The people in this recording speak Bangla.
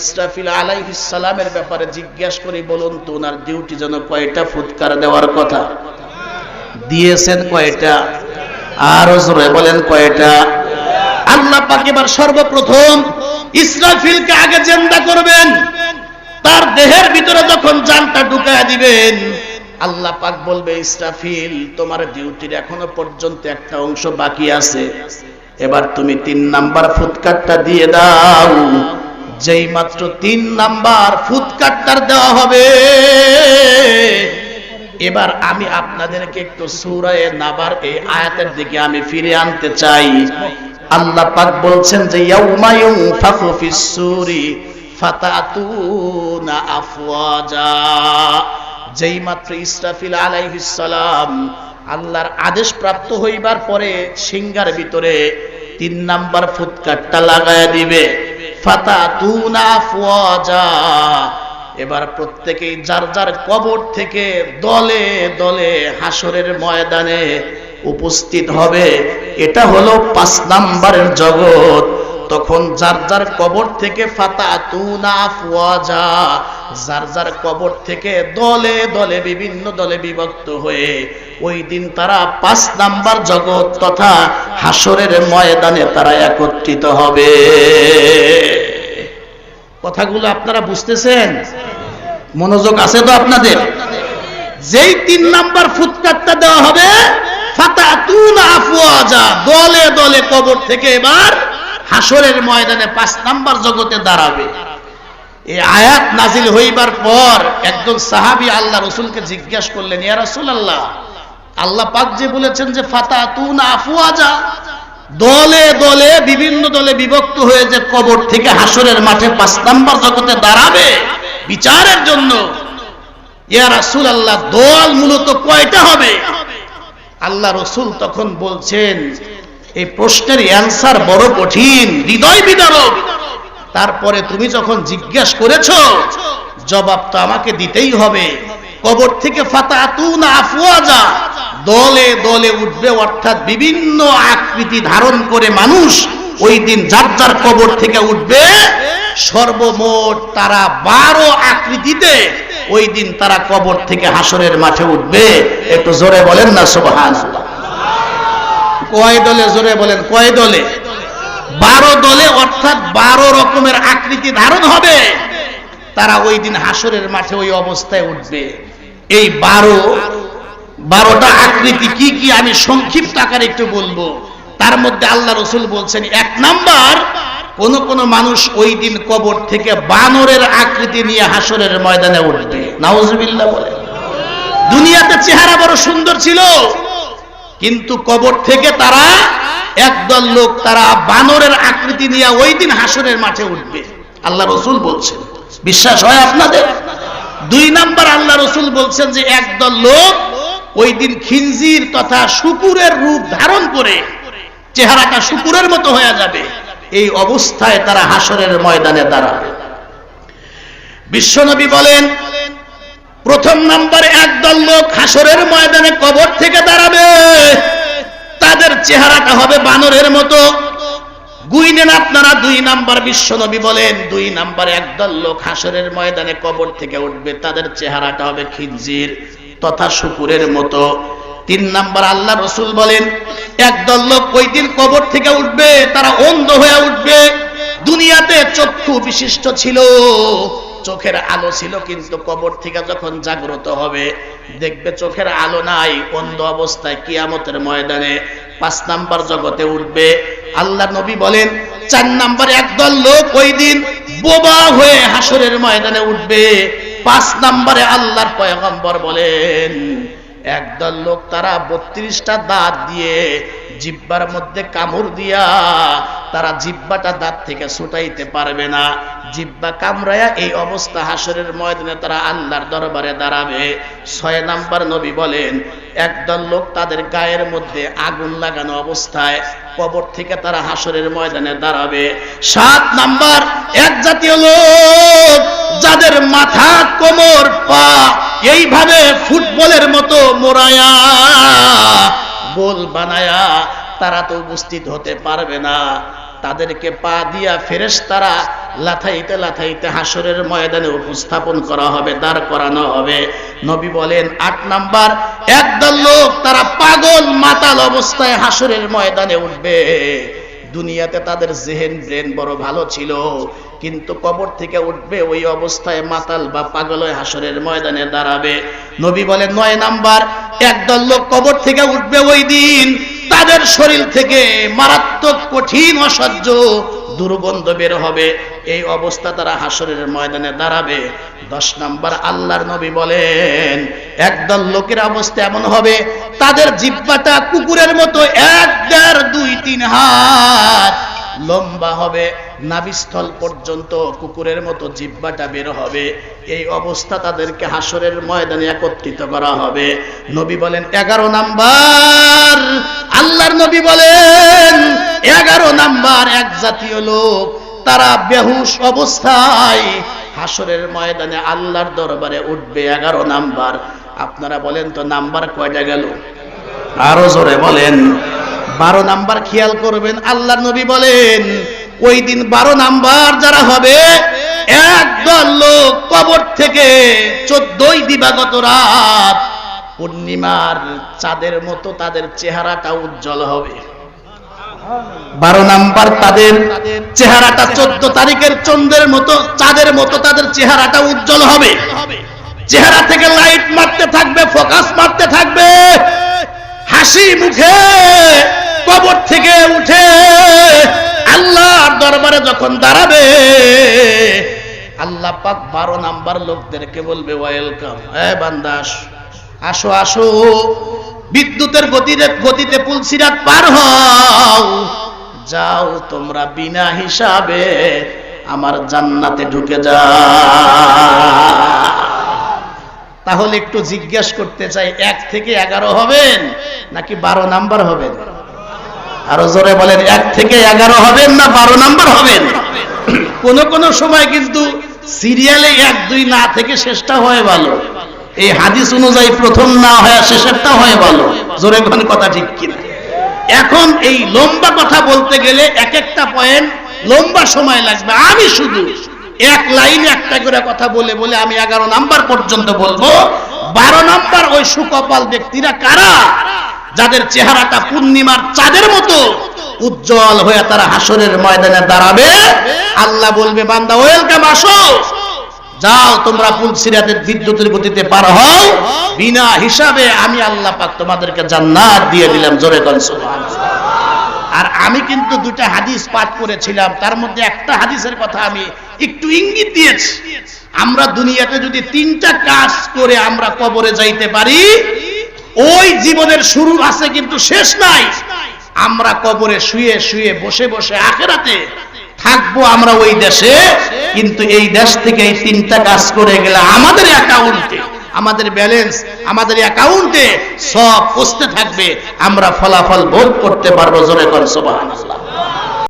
ইসরাফিল সালামের ব্যাপারে জিজ্ঞাসা করি বলুন তো ওনার ডিউটি যেন কয়টা ফুৎকার দেওয়ার কথা? দিয়েছেন কয়টা? আরও জোরে বলেন কয়টা? আল্লাহ পাক এবার সর্বপ্রথম ইসরাফিলকে আগে জেন্দা করবেন, তার দেহের ভিতরে যখন জানটা ঢুকায় দিবেন, আল্লাহ পাক বলবে, ইসরাফিল, তোমার ডিউটির এখনও পর্যন্ত একটা অংশ বাকি আছে। এবার তুমি তিন নাম্বার ফুৎকারটা দিয়ে দাও। যেই মাত্র তিন নাম্বার ফুৎকারটার দেওয়া হবে। এবার আমি আপনাদেরকে একটু সুরায়ে নাবার এই আয়াতের দিকে আমি ফিরে আনতে চাই। আল্লাহ পাক বলছেন যে, ইয়াউমা ইউনফাখু ফিস সূরি ফাতাতুনা আফওয়াজা। যেই মাত্র ইসরাফিল আলাইহিস সালাম আল্লাহর আদেশ প্রাপ্ত হইবার পরে সিংহার ভিতরে তিন নাম্বার ফুৎকারটা লাগায় দিবে। এবার প্রত্যেকেই যার যার কবর থেকে দলে দলে হাসরের ময়দানে উপস্থিত হবে। এটা হলো পাঁচ নাম্বারের জগৎ। তখন যার যার কবর থেকে ফাতা তুনা আফওয়াজা, যার যার কবর থেকে দলে দলে বিভিন্ন দলে বিভক্ত হয়ে ওই দিন তারা পাঁচ নাম্বার জগৎ তথা হাসরের ময়দানে তারা একত্রিত হবে। কথাগুলো আপনারা বুঝতেছেন? মনোযোগ আছে তো আপনাদের? যেই তিন নাম্বার ফুৎকারটা দেওয়া হবে ফাতা ফাতাতুন আফওয়াজা, দলে দলে কবর থেকে এবার হাসরের ময়দানে পাঁচ নাম্বার জগতে দাঁড়াবে। এই আয়াত নাজিল হইবার পর একজন সাহাবী আল্লাহ রসুলকে জিজ্ঞাসা করলেন, ইয়া রাসূলুল্লাহ, আল্লাহ পাক যে বলেছেন যে, ফাতাতুন আফওয়াজা, দলে দলে, বিভিন্ন দলে বিভক্ত হয়ে যে কবর থেকে হাসরের মাঠে পাঁচ নাম্বার জগতে দাঁড়াবে, বিচারের জন্য, ইয়া রাসূল আল্লাহ দল মূলত কয়টা হবে? আল্লাহ রসুল তখন বলছেন এই প্রশ্নের অ্যান্সার বড় কঠিন। হৃদয় বিদারক। তারপরে তুমি যখন জিজ্ঞেস করেছ, জবাব তো আমাকে দিতেই হবে। কবর থেকে আফওয়াজা। দলে দলে উঠবে অর্থাৎ বিভিন্ন আকৃতি ধারণ করে মানুষ ওই দিন যার যার কবর থেকে উঠবে, সর্বমোট তারা বারো আকৃতিতে ওই দিন তারা কবর থেকে হাসরের মাঠে উঠবে। একটু জোরে বলেন না সোহান কয় দলে? জোরে বলেন, কয় দলে? বারো দলে, অর্থাৎ বারো রকমের আকৃতি ধারণ হবে। তারা ওই দিন হাসরের মাঠে ওই অবস্থায় উঠবে। এই বারো, বারোটা আকৃতি কি কি আমি সংক্ষিপ্ত আকারে একটু বলব। তার মধ্যে আল্লাহ রসুল বলছেন, এক নাম্বার, কোন কোন মানুষ ওই দিন কবর থেকে বানরের আকৃতি নিয়ে হাসরের ময়দানে উঠবে। নাউজুবিল্লাহ বলে। দুনিয়াতে চেহারা বড় সুন্দর ছিল। কিন্তু কবর থেকে তারা একদল লোক তারা বানরের আকৃতি নিয়ে ওই দিন হাসরের মাঠে উঠবে। আল্লাহ রসুল বলছেন, বিশ্বাস হয় আপনাদের? দুই নাম্বার আল্লাহ রসুল বলছেন যে একদল লোক ওই দিন খিনজির তথা শুকুরের রূপ ধারণ করে চেহারাটা শুকুরের মতো হয়ে যাবে। এই অবস্থায় তারা হাসরের ময়দানে দাঁড়াবে। বিশ্বনবী বলেন প্রথম নম্বরে একদল লোক হাসরের ময়দানে কবর থেকে দাঁড়াবে। তাদের চেহারাটা হবে বানরের মতো। গুইনেন আপনারা দুই নাম্বার বিশ্বনবী বলেন, দুই নাম্বার একদল লোক হাসরের ময়দানে কবর থেকে উঠবে, তাদের চেহারাটা হবে খিনজির তথা শুকুরের মতো। তিন নাম্বার আল্লাহ রসুল বলেন, একদল লোক ওই দিন কবর থেকে উঠবে, তারা অন্ধ হয়ে উঠবে। দুনিয়াতে চক্ষু বিশিষ্ট ছিল। চোখের আলো ছিল, কিন্তু কবর থেকে যখন জাগ্রত হবে, দেখবে চোখের আলো নাই, অন্ধ অবস্থায় কিয়ামতের ময়দানে পাঁচ নাম্বার জগতে উঠবে। আল্লাহ নবী বলেন, চার নাম্বার একদল লোক ওই দিন বোবা হয়ে হাসরের ময়দানে উঠবে। পাঁচ নাম্বারে আল্লাহর পয়গম্বর বলেন একদল লোক তারা বত্রিশটা দাঁত দিয়ে জিব্বার মধ্যে কামড় দিয়া তারা জিব্বাটা দাঁত থেকে ছুটাইতে পারবে না। জিব্বা কামড়ায়া এই অবস্থা হাসরের ময়দানে তারা আল্লাহর দরবারে দাঁড়াবে। ছয় নাম্বার নবী বলেন, একদল লোক তাদের গায়ের মধ্যে আগুন লাগানো অবস্থায় কবর থেকে তারা হাসরের ময়দানে দাঁড়াবে। সাত নাম্বার, এক জাতীয় লোক যাদের মাথা কোমর পা এইভাবে ফুটবলের মতো মোড়ায়া, গোল বানায়া তারা তো উপস্থিত হতে পারবে না। তাদেরকে পা দিয়া ফেরেস তারা লাথাইতে লাথাইতে হাসরের ময়দানে উপস্থাপন করা হবে, দাঁড় করানো হবে। নবী বলেন, আট নাম্বার, একদল লোক তারা পাগল, মাতাল অবস্থায় হাসরের ময়দানে উঠবে। দুনিয়াতে তাদের জেহেন ব্রেন বড় ভালো ছিল। কিন্তু কবর থেকে উঠবে ওই অবস্থায় মাতাল বা পাগল হাসরের ময়দানে দাঁড়াবে। নবী বলেন, নয় নাম্বার, একদল লোক কবর থেকে উঠবে ওই দিন। তাদের শরীর থেকে মারাত্মক কঠিন, অসহ্য দুর্গন্ধ বের হবে। এই অবস্থা তারা হাসরের ময়দানে দাঁড়াবে। দশ নাম্বার, আল্লাহর নবী বলেন, একদল লোকের অবস্থা এমন হবে, তাদের জিব্বাটা কুকুরের মতো এক, দেড়, দুই, তিন হাত। লম্বা হবে, নাভিস্থল পর্যন্ত কুকুরের মতো জিব্বাটা বের হবে। এই অবস্থা তাদেরকে হাসরের ময়দানে একত্রিত করা হবে। নবী বলেন, এগারো নাম্বার। আল্লাহর নবী বলেন, এগারো নাম্বার এক জাতীয় লোক, তারা বেহুশ অবস্থায় হাসরের ময়দানে আল্লাহর দরবারে উঠবে। এগারো নাম্বার। আপনারা বলেন তো, নাম্বার কয়টা গেল? আরও জোরে বলেন বারো নাম্বার খেয়াল করবেন আল্লাহ নবী বলেন, ওই দিন বারো নাম্বার যারা হবে একদল লোক কবর থেকে চোদ্দই দিবাগত রাত পূর্ণিমার চাঁদের মতো তাদের চেহারাটা উজ্জ্বল হবে। বারো নাম্বার তাদের চেহারাটা চোদ্দ তারিখের চন্দ্রের মতো, চাঁদের মতো তাদের চেহারাটা উজ্জ্বল হবে। চেহারা থেকে লাইট মারতে থাকবে, ফোকাস মারতে থাকবে, হাসি মুখে কবর থেকে উঠে আল্লাহর দরবারে যখন দাঁড়াবে, আল্লাহ পাক বারো নাম্বার লোকদেরকে বলবে, ওয়েলকাম হ্যাঁ বান্দাস আসো আসো বিদ্যুতের গতিতে গতিতে পুলসিরাত পার হও। যাও তোমরা বিনা হিসাবে আমার জান্নাতে ঢুকে যাও। তাহলে একটু জিজ্ঞেস করতে চাই, এক থেকে এগারো হবেন নাকি বারো নাম্বার হবেন? আরও জোরে বলেন, এক থেকে এগারো হবেন না, বারো নাম্বার হবেন? কোন কোন সময় কিন্তু সিরিয়ালে এক, দুই না থেকে শেষটা হয় ভালো। এই হাদিস অনুযায়ী প্রথম না হয় শেষেরটা হয় ভালো। জোরে কোন কথা ঠিক কিনা? এখন এই লম্বা কথা বলতে গেলে এক একটা পয়েন্ট লম্বা সময় লাগবে। আমি শুধু এক লাইনে একটা করে কথা বলে বলে আমি এগারো নাম্বার পর্যন্ত বলব। বারো নাম্বার ওই সুকপাল ব্যক্তিরা কারা? যাদের চেহারাটা পূর্ণিমার চাঁদের মতো উজ্জ্বল হয়ে তারা হাসরের ময়দানে দাঁড়াবে, আল্লাহ বলবে, বান্দা ওয়েলকাম আসো। যাও, তোমরা পুলসিরাতের বিদ্যুতের গতিতে পার হও। বিনা হিসাবে আমি আল্লাহ পাক তোমাদেরকে জান্নাত দিয়ে দিলাম, জোরে কন আর আমি কিন্তু দুটা হাদিস পাঠ করেছিলাম, তার মধ্যে একটা হাদিসের কথা আমি একটু ইঙ্গিত দিয়েছি। আমরা দুনিয়াতে যদি তিনটা কাজ করে আমরা কবরে যাইতে পারি ওই জীবনের শুরু আছে কিন্তু শেষ নাই। আমরা কবরে শুয়ে শুয়ে বসে বসে আখেরাতে থাকব আমরা ওই দেশে, কিন্তু এই দেশ থেকে এই তিনটা কাজ করে গেলে আমাদের অ্যাকাউন্টে, আমাদের ব্যালেন্স, আমাদের অ্যাকাউন্টে সব পৌঁছতে থাকবে, আমরা ফলাফল ভোগ করতে পারব জোরে করে আল্লাহ